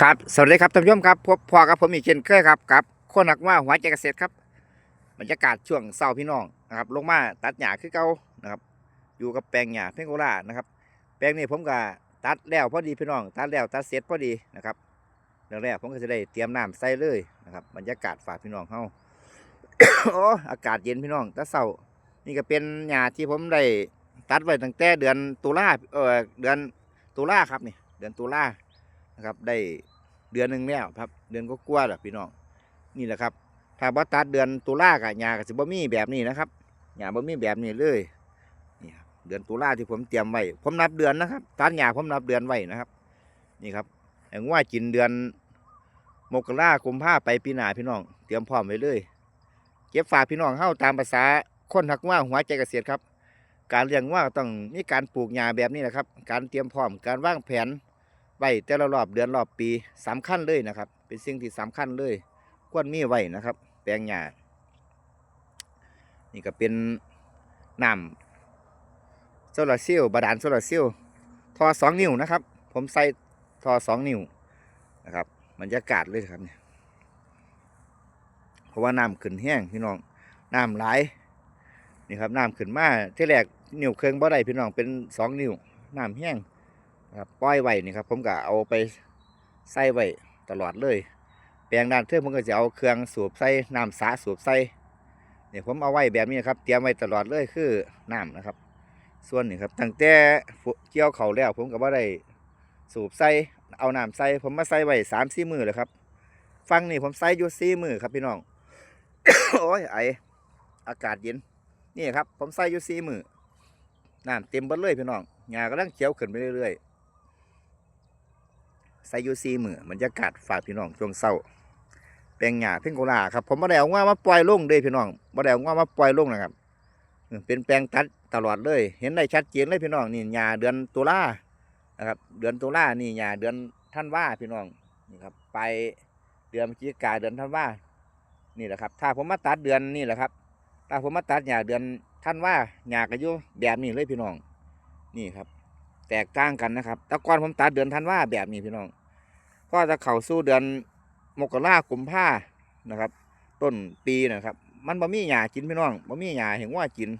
ครับสวัสดีครับท่านผู้ชมครับพบพอกับผมอีกเช่นเคยครับกับคนหนักว่าหัวใจเกษตรครับบรรยากาศช่วงเช้าพี่น้องนะครับ ลงมาตัดหญ้าคือเก่านะครับ อยู่กับแปลงหญ้าเพงโกล่านะครับ แปลงนี้ผมก็ตัดแล้วพอดีพี่น้อง ตัดแล้วตัดเสร็จพอดีนะครับเรื่องแรกผมก็จะได้เตรียมน้ำใส่เลยนะครับบรรยากาศฝากพี่น้องเฮาโอ้อากาศเย็นพี่น้องแตะเช้านี่ก็เป็นหญ้าที่ผมได้ตัดไว้ตั้งแต่เดือนตุลาเออเดือนตุลาครับนี่เดือนตุลา นะครับ ได้เดือนหนึ่งแล้วครับ เดือนก็กลัวแหละพี่น้อง นี่แหละครับ ถ้าบ่ตัดเดือนตุลากะหญ้าก็สิบ่มีแบบนี้นะครับหญ้าบ่มีแบบนี้เลยนี่ครับเดือนตุลาที่ผมเตรียมไว้ ผมนับเดือนนะครับตัดหญ้าผมนับเดือนไว้นะครับ นี่ครับแห่งว่ากินเดือนมกราคมพาไปปีหน้าพี่น้อง เตรียมพร้อมไว้เลยเก็บฝากพี่น้องเฮาตามภาษาคนหักว่าหัวใจเกษตรครับ การเลี้ยงว่าต้องมีการปลูกหญ้าแบบนี้นะครับ การเตรียมพร้อมการวางแผน ไว้แต่ละรอบเดือนรอบปีสำคัญเลยนะครับ เป็นสิ่งที่สำคัญเลย ควรมีไว้นะครับ แปลงหญ้านี่ก็เป็นน้ำโซลาร์เซลล์บาดาลโซลาร์เซลล์ทอสองนิ้วนะครับ ผมใส่ทอสองนิ้วนะครับบรรยากาศเลยครับเนี่ยเพราะว่าน้ำขึ้นแห้งพี่น้องน้ำไหลนี่ครับน้ำขึ้นมาที่แรกนิ้วเครื่องบ่ได้พี่น้องเป็นสองนิ้วน้ำแห้ง ครับปล่อยไว้นี่ครับผมก็เอาไปใส่ไว้ตลอดเลย แปลงด้านเทือกผมก็จะเอาเครื่องสูบใส่น้ำสาสูบใส่เนี่ยผมเอาไว้แบบนี้นะครับ เตรียมไว้ตลอดเลยคือน้ำนะครับ ส่วนนี่ครับตั้งแต่เกี่ยวเขาแล้ว ผมก็บ่ได้สูบใส่เอาน้ำใส่ผมมาใส่ไว้สามสี่มือเลยครับ ฟังนี่ผมใส่อยู่สี่มือครับพี่น้องโอ้ยไออากาศเย็นนี่ครับ ผมใส่อยู่สี่มือน้ำเต็มเบัดเลยพี่น้องหญ้ากำลังเขียวขึ้นไปเรื่อยๆ ใส่อยูซีมือบรรยากาศฝากพี่น้องช่วงเศร้าแปลงหญ้าเพ่งโกลาครับผมมาได้เอาว่ามาปล่อยลงเลยพี่น้องมาได้เอาว่ามาปล่อยลงนะครับเป็นแปลงตัดตลอดเลย เห็นได้ชัดเจนเลยพี่น้องนี่หญ้าเดือนตุลานะครับ เดือนตุลานี่หญ้าเดือนท่านว่าพี่น้องนี่ครับ ไปเดือนพฤศจิกาเดือนท่านว่านี่แหละครับ ถ้าผมมาตัดเดือนนี่แหละครับ ถ้าผมมาตัดหญ้าเดือนท่านว่าหญ้าก็อยู่แบบนี้เลยพี่น้อง นี่ครับ แตกต่างกันนะครับแต่ก่อนผมตัดเดือนธันว่าแบบนี้พี่น้อง ก็จะเข้าสู่เดือนมกราคมผ้านะครับ ต้นปีนะครับ มันบ่มีหญ้ากินพี่น้องบ่มีหญ้าเห็นว่ากิน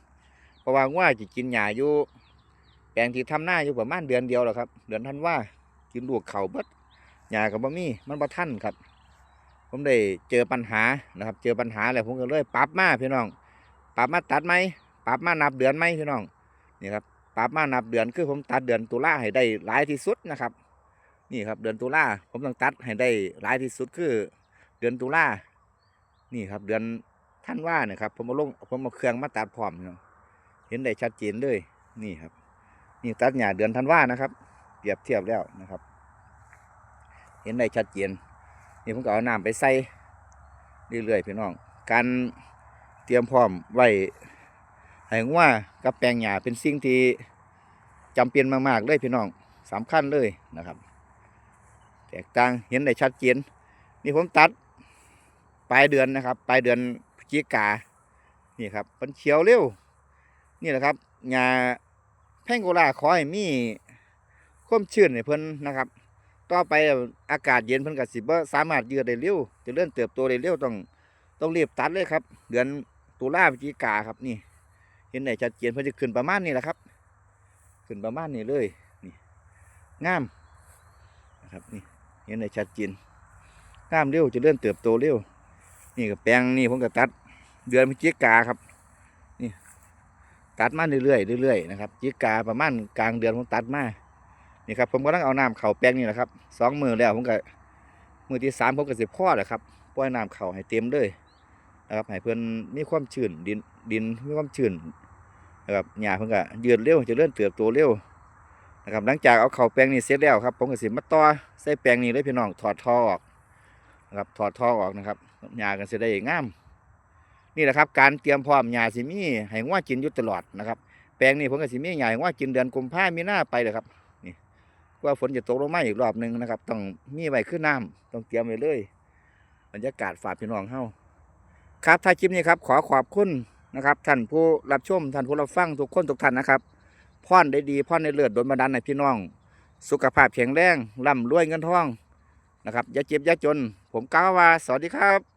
เพราะว่าว่าจะกินหญ้าอยู่แปลงที่ทำหน้าอยู่ประมาณเดือนเดียวแหละครับ เดือนธันว่ากินลูกเข่าเบิดหญ้ากับบ่มีมันบ่ทันครับ ผมได้เจอปัญหานะครับ เจอปัญหาแล้วผมก็เลยปรับมาพี่น้องปรับมาตัดไหมปรับมานับเดือนไหมพี่น้องนี่ครับปรับมานับเดือนคือผมตัดเดือนตุลาให้ได้หลายที่สุดนะครับ นี่ครับเดือนตุลาผมต้องตัดให้ได้หลายที่สุดคือ เดือนตุลานี่ครับ เดือนท่านว่าเนี่ยครับผมเอาลงผมเอาเครื่องมาตัดพร้อมเนาะเห็นได้ชัดเจนเลยนี่ครับ นี่ตัดหญ้าเดือนท่านว่านะครับเปรียบเทียบแล้วนะครับ เห็นได้ชัดเจนนี่ผมก็เอาน้ำไปใส่เรื่อยๆพี่น้อง การเตรียมพร้อมไว้ให้ว่ากับแปลงหญ้าเป็นสิ่งที่จำเป็นมากๆเลยพี่น้องสำคัญเลยนะครับ แตกต่างเห็นได้ชัดเจนนี่ผมตัดปลายเดือนนะครับ ปลายเดือนพฤศจิกานี่ครับมันเขียวเร็ว นี่แหละครับหญ้าแพงโกลาขอให้มีความชื้นให้เพิ่นนะครับ ต่อไปอากาศเย็นเพิ่นก็สิบ่สามารถยืดได้เร็วจะเลื่อนเติบโตได้เร็วต้องต้องรีบตัดเลยครับ เดือนตุลาพฤศจิกาครับนี่ เห็นได้ชัดเจนเพิ่นจะขึ้นประมาณนี้แหละครับ ขึ้นประมาณนี้เลยนี่งามนะครับนี่ เห็นได้ชัดเจนงามเร็วจะเลื่อนเติบโตเร็ว นี่ก็แปลงนี่ผมก็ตัด เดือนพฤศจิกาครับ นี่ ตัดมาเรื่อยๆเรื่อยๆนะครับพฤศจิกาประมาณกลางเดือนผมตัดมานี่ครับผมก็ต้องเอาน้ำเข่าแปลงนี่แหละครับสองมือแล้วผมก็มือที่สามผมก็สิพ่อแหละครับปล่อยน้ำเข่าให้เต็มเลยนะครับให้เพื่อนมีความชื้นดินดินมีความชื้นนะครับหญ้าเพิ่นก็ยืดเร็วจะเลื่อนเติบโตเร็ว นะครับหลังจากเอาเข้าแปลงนี้เสร็จแล้วครับผมก็สิมาต่อใส่แปลงนี้เลยพี่น้องถอดท่อออกนะครับถอดท่อออกนะครับหญ้ากันสิได้งามนี่แหละครับการเตรียมพร้อมหญ้าสิมีให้งัวกินอยู่ตลอดนะครับ แปลงนี้ผมก็สิมีใหญ้าให้งัวกินเดือนกุมภาพันธ์มีนาไปเลยครับนี่ว่าฝนจะตกลงมาอีกรอบหนึงนะครับ ต้องมีไว้คือน้ำต้องเตรียมไว้เลยบรรยากาศฝากพี่น้องเฮาครับถ้าคลิปนี้ครับ ขอขอบคุณนะครับท่านผู้รับชมท่านผู้รับฟังทุกคนทุกท่านนะครับ พ่อนได้ดีพ่อนเลือดโดนบันดาลในพี่น้อง สุขภาพแข็งแรงร่ำรวยเงินทองนะครับอย่าเจ็บอย่าจน ผมก้าวว่า สวัสดีครับ